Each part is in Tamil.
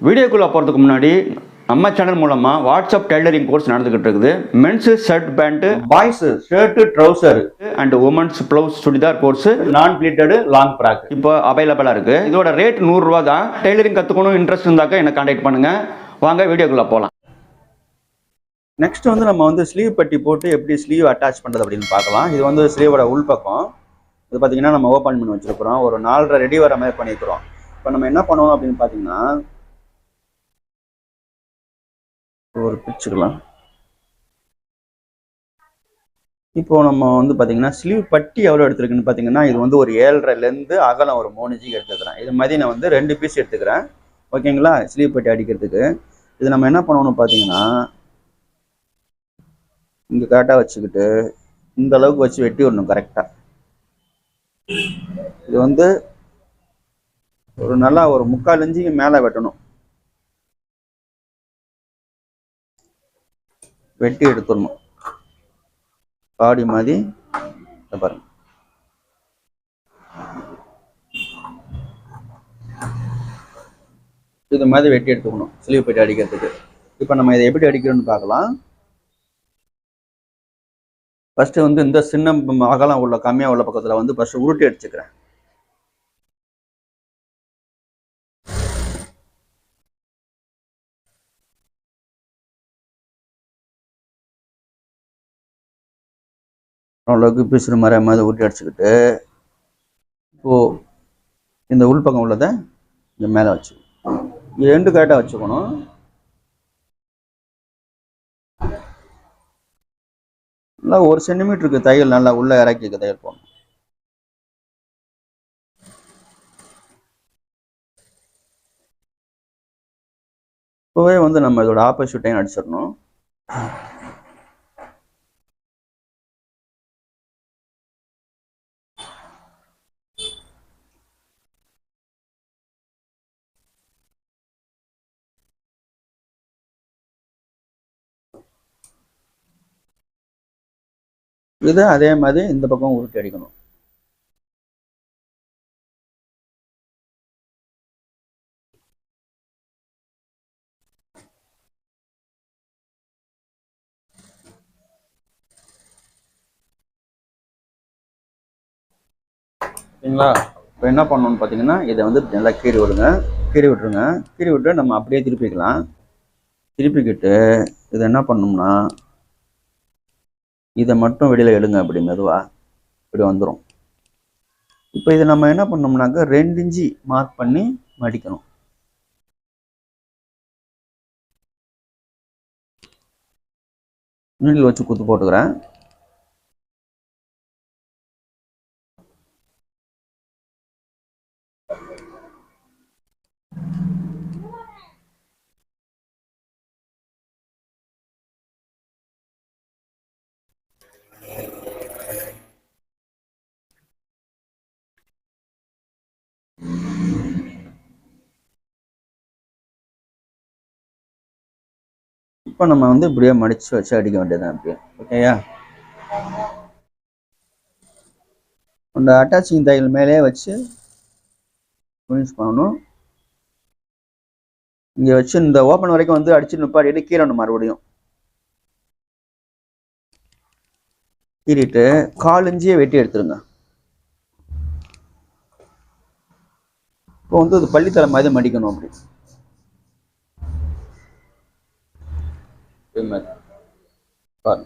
வீடியோக்குள்ளே போகிறதுக்கு முன்னாடி நம்ம சேனல் மூலமாக வாட்ஸ்அப் டெய்லரிங் கோர்ஸ் நடந்துகிட்டு இருக்குது. Men's shirt pant boys shirt trouser and women's blouse churidar course நான் பிளீட்டடு லாங் ஃப்ராக் இப்போ அவைலபிளாக இருக்குது இதோட ரேட் நூறுரூவா தான். டெய்லரிங் கற்றுக்கணும் இன்ட்ரெஸ்ட் இருந்தாக்கா என்னை கான்டாக்ட் பண்ணுங்கள் வாங்க வீடியோக்குள்ளே போகலாம் நெக்ஸ்ட் வந்து நம்ம வந்து ஸ்லீவ் பட்டி போட்டு எப்படி ஸ்லீவ் அட்டாச் பண்ணுறது அப்படின்னு பார்க்கலாம். இது வந்து ஸ்லீவோட உள்பக்கம். இது பார்த்தீங்கன்னா நம்ம ஓப்பன் பண்ணி வச்சிருக்கிறோம். ஒரு நாலரை ரெடி வர மாதிரி பண்ணியிருக்கிறோம். இப்போ நம்ம என்ன பண்ணுவோம் அப்படின்னு பார்த்தீங்கன்னா ஒரு பிரிச்சுக்கலாம் இப்போ நம்ம வந்து பார்த்தீங்கன்னா ஸ்லீவ் பட்டி எவ்வளோ எடுத்துருக்குன்னு பார்த்தீங்கன்னா இது வந்து ஒரு ஏழரைலேருந்து அகலம் ஒரு மூணு ஜிக்கு எடுத்துக்கிறேன். இது மாதிரி நான் வந்து ரெண்டு பீஸ் எடுத்துக்கிறேன். ஓகேங்களா ஸ்லீவ் பட்டி அடிக்கிறதுக்கு. இது நம்ம என்ன பண்ணணும் பார்த்தீங்கன்னா இங்கே கரெக்டாக வச்சுக்கிட்டு இந்த அளவுக்கு வச்சு வெட்டி விடணும் கரெக்டாக இது வந்து ஒரு நல்லா ஒரு முக்கால் இஞ்சிக்கு மேலே வெட்டணும். வெட்டி எடுத்துடணும். பாடி மாதிரி பாருங்க. இது மாதிரி வெட்டி எடுத்துக்கணும் சிலிவு போயிட்டு அடிக்கிறதுக்கு. இப்போ நம்ம இதை எப்படி அடிக்கிறோம்னு பார்க்கலாம். ஃபஸ்ட்டு வந்து இந்த சின்ன அகலம் உள்ள கம்மியா உள்ள பக்கத்துல வந்து ஃபஸ்ட்டு உருட்டி அடிச்சுக்கிறேன். அவ்வளோக்கு பீசுற மாதிரி மாதிரி உருட்டி அடிச்சுக்கிட்டு இப்போ இந்த உள்பக்கம் உள்ளதை இங்க மேலே வச்சு இது ரெண்டு கரெக்டாக வச்சுக்கணும். நல்லா ஒரு சென்டிமீட்டருக்கு தையல் நல்லா உள்ள இறக்கி தையல் போகணும் இப்போவே வந்து நம்ம இதோட ஆப்போசிட்டையும் அடிச்சிடணும். இது அதே மாதிரி இந்த பக்கம் உருட்டி அடிக்கணும். சரிங்களா? இப்போ என்ன பண்ணணும்னு பார்த்தீங்கன்னா இதை வந்து நல்லா கீறி விடுங்க. கீறி விட்டுருங்க. கீறி விட்டு நம்ம அப்படியே திருப்பிக்கலாம். திருப்பிக்கிட்டு இதை என்ன பண்ணணும்னா இதை மட்டும் வெளியில் எடுங்க அப்படி மெதுவா இப்படி வந்துடும் இப்போ இதை நம்ம என்ன பண்ணோம்னாக்க ரெண்டு இஞ்சி மார்க் பண்ணி மடிக்கணும். நீடில் வச்சு குத்து போட்டுக்கிறேன். இப்போ நம்ம வந்து இப்படியே மடிச்சு வச்சு அடிக்க வேண்டியதான் அப்படியே ஓகேயா அந்த அட்டாச்சிங் தையல் மேலே வச்சு ஃபினிஷ் பண்ணணும். இங்கே வச்சு இந்த ஓப்பன் வரைக்கும் வந்து அடிச்சு நிப்பாடிட்டு கீறணும் மறுபடியும். கீறிட்டு கால் இஞ்சியே வெட்டி எடுத்துருங்க. இப்போ வந்து அது பள்ளித்தலை மாதிரி மடிக்கணும் அப்படி. Women. மாதிரி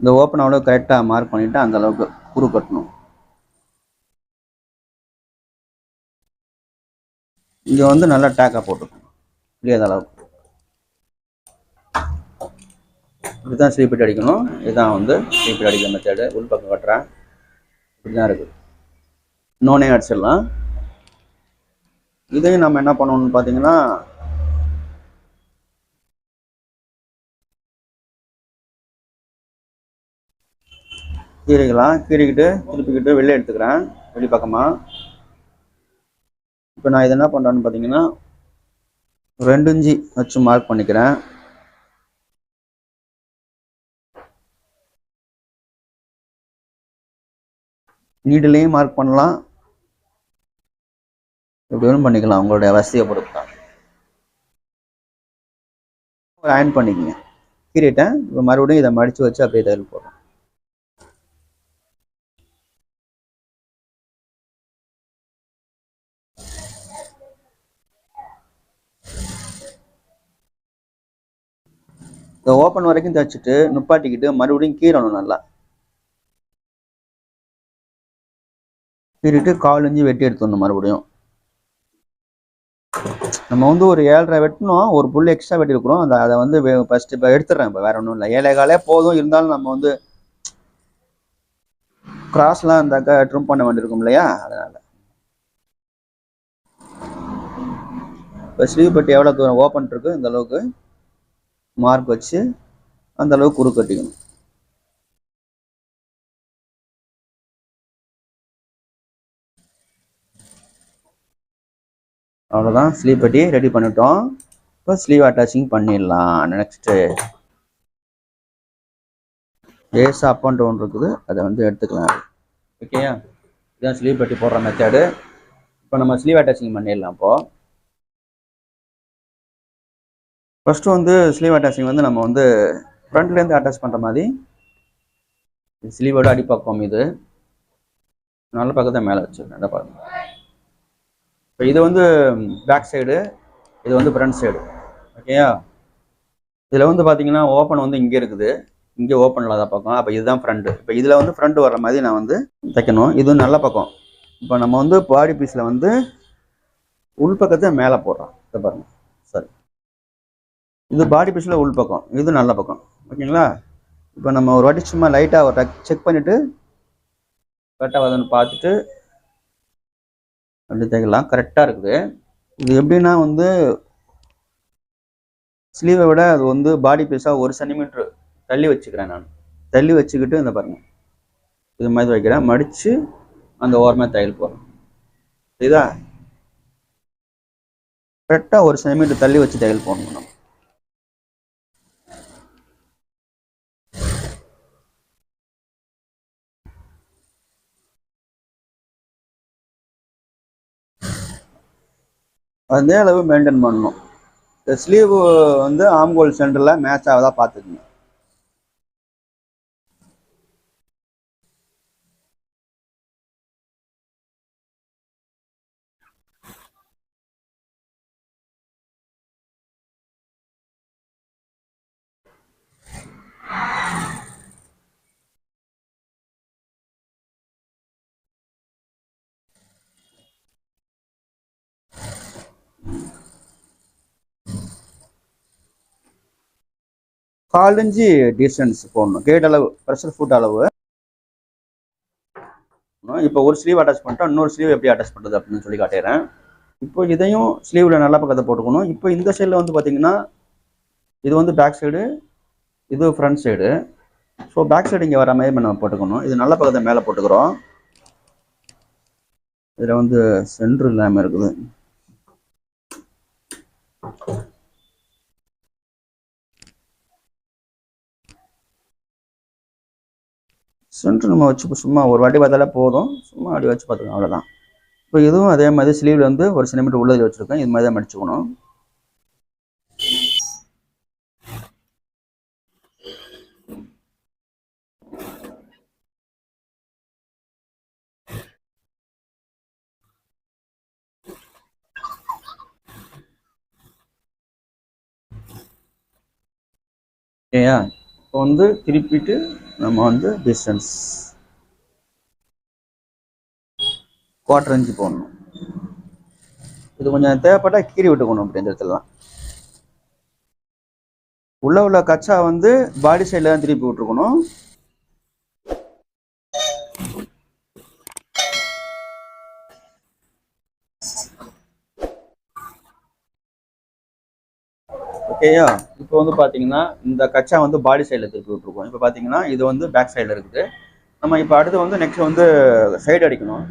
இந்த ஓப்பன் அவ்வளோ கரெக்டாக மார்க் பண்ணிவிட்டு அந்த அளவுக்கு குறு கட்டணும். இங்கே வந்து நல்லா டேக்காக போட்டுக்கணும் புரியாத அளவுக்கு. இப்படிதான் ஸ்லீப்பிட் அடிக்கணும். இதுதான் வந்து ஸ்லீப்பிட் அடிக்கிற மெத்தடு உள்பக்கம் கட்டுறேன். இப்படி தான் இருக்குது நோனே அடிச்சிடலாம். இதையும் நம்ம என்ன பண்ணணும்னு பார்த்தீங்கன்னா கீறிக்கலாம். கீறிக்கிட்டு திருப்பிக்கிட்டு வெளியே எடுத்துக்கிறேன். வெளி பக்கமாக இப்போ நான் இது என்ன பண்ணுறேன்னு பார்த்தீங்கன்னா ரெண்டு இஞ்சி வச்சு மார்க் பண்ணிக்கிறேன். நீடிலையும் மார்க் பண்ணலாம். எப்படி வேணும் பண்ணிக்கலாம். உங்களுடைய வசதியை பொறுத்து தான் அயன் பண்ணிக்கங்க. கீறிட்டேன் இப்போ மறுபடியும் இதை மடித்து வச்சு அப்படியே தையல் போடுறோம் இதை ஓப்பன் வரைக்கும் தைச்சிட்டு நுப்பாட்டிக்கிட்டு மறுபடியும் கீறணும் நல்லா. கீறிட்டு கால் இஞ்சி வெட்டி எடுத்துடணும் மறுபடியும். நம்ம வந்து ஒரு ஏழரை வெட்டணும் ஒரு புல் எக்ஸ்ட்ரா வெட்டியிருக்கிறோம் அந்த அதை வந்து ஃபர்ஸ்ட் இப்போ எடுத்துடுறேன் இப்போ வேற ஒன்றும் இல்லை. ஏழை காலே போதும் இருந்தாலும் நம்ம வந்து கிராஸ்லாம் இருந்தாக்கா ட்ரிம் பண்ண வேண்டியிருக்கும் இல்லையா? அதனால. இப்போ ஸ்லீவ் பட்டி எவ்வளோ தூரம் ஓப்பன் இருக்கு இந்த அளவுக்கு மார்க் வச்சு அந்த அளவுக்கு குறு கட்டிக்கணும் அவ்வளோதான் ஸ்லீவ் பட்டி ரெடி பண்ணிட்டோம். இப்போ ஸ்லீவ் அட்டாச்சிங் பண்ணிடலாம். நெக்ஸ்ட்டு ஏசா அப் அண்ட் டவுன் இருக்குது. அதை வந்து எடுத்துக்கலாம். ஓகேயா இதுதான் ஸ்லீவ் பட்டி போடுற மெத்தடு இப்போ நம்ம ஸ்லீவ் அட்டாச்சிங் பண்ணிடலாம் இப்போது ஃபஸ்ட்டு வந்து ஸ்லீவ் அட்டாச்சிங் வந்து நம்ம வந்து ஃப்ரண்ட்லேருந்து அட்டாச் பண்ணுற மாதிரி. ஸ்லீவோட அடிப்பக்கம் இது. நல்ல பக்கத்தை மேலே வச்சுருக்கேன். இதை இப்போ இது வந்து பேக் சைடு இது வந்து ஃப்ரண்ட் சைடு ஓகேயா இதில் வந்து பார்த்தீங்கன்னா ஓப்பன் வந்து இங்கே இருக்குது. இங்கே ஓப்பன் இல்லாத பக்கம். அப்போ இதுதான் ஃப்ரண்ட்டு இப்போ இதில் வந்து ஃப்ரண்ட் வர மாதிரி நான் வந்து தைக்கணும். இது நல்ல பக்கம். இப்போ நம்ம வந்து பாடி பீஸில் வந்து உள்பக்கத்தை மேலே போடுறோம். இதை பாருங்கள் சரி இது பாடி பீஸில் உள்பக்கம். இது நல்ல பக்கம். ஓகேங்களா? இப்போ நம்ம ஒரு வாட்டி சும்மா லைட்டாக ஒரு செக் பண்ணிவிட்டு கரெக்டாக வருதுன்னு பார்த்துட்டு அப்படி தைக்கலாம் கரெக்டாக இருக்குது. இது எப்படின்னா வந்து ஸ்லீவை விட அது வந்து பாடி பீஸாக ஒரு சென்டிமீட்ரு தள்ளி வச்சுக்கிறேன் நான். தள்ளி வச்சுக்கிட்டு இந்த பாருங்கள் இது மாதிரி வைக்கிறேன். மடித்து அந்த ஓரமாக தையல் போடுறேன். சரிதா கரெக்டாக ஒரு சென்டிமீட்டர் தள்ளி வச்சு தையல் போடணும் நம்ம. அதே அளவு மெயின்டைன் பண்ணணும். இந்த ஸ்லீவ் வந்து ஆம்கோல் சென்டரில் மேட்ச் ஆகுதா பார்த்துக்கணும் கால் இன்ச்சு டிஸ்டன்ஸ் போடணும். கேட் அளவு ப்ரெஷர் ஃபுட் அளவு. இப்போ ஒரு ஸ்லீவ் அட்டாச் பண்ணிட்டா இன்னொரு ஸ்லீவ் எப்படி அட்டாச் பண்ணுறது அப்படின்னு சொல்லி காட்டிடுறேன். இப்போ இதையும் ஸ்லீவில் நல்ல பக்கத்தை போட்டுக்கணும். இப்போ இந்த சைடில் வந்து பார்த்தீங்கன்னா இது வந்து பேக் சைடு இது front side so back side இங்கே வர மாதிரி நம்ம போட்டுக்கணும். இது நல்ல பக்கத்தை மேலே போட்டுக்கிறோம். இதில் வந்து சென்ட்ரு இல்லாமல் இருக்குது. சென்ட்ரு நம்ம வச்சு சும்மா ஒரு வாட்டி பார்த்தாலே போதும். சும்மா அப்படி வச்சு பார்த்துக்கணும் அவ்வளோதான் இப்போ இதுவும் அதே மாதிரி ஸ்லீவில் வந்து ஒரு சென்டிமீட்டர் உள்ளதில் வச்சுருக்கேன். இது மாதிரி தான் மடிச்சுக்கணும். ஓகேயா இப்போ வந்து திருப்பிட்டு நம்ம வந்து டிஸ்டன்ஸ் குவார்டர் இன்ச்சு போடணும். இது கொஞ்சம் தேவைப்பட்டா கீறி விட்டுக்கணும் அப்படி இந்த இடத்துலலாம் உள்ள உள்ள கச்சா வந்து பாடி சைடில் தான் திருப்பி விட்டுருக்கணும். ஓகேயா? இப்போ வந்து பார்த்தீங்கன்னா இந்த கச்சா வந்து பாடி சைடில் திருப்பி விட்டுருக்கோம். இப்போ பார்த்தீங்கன்னா இது வந்து பேக் சைடில் இருக்குது. நம்ம இப்போ அடுத்து வந்து நெக்ஸ்ட் வந்து சைடு அடிக்கணும்.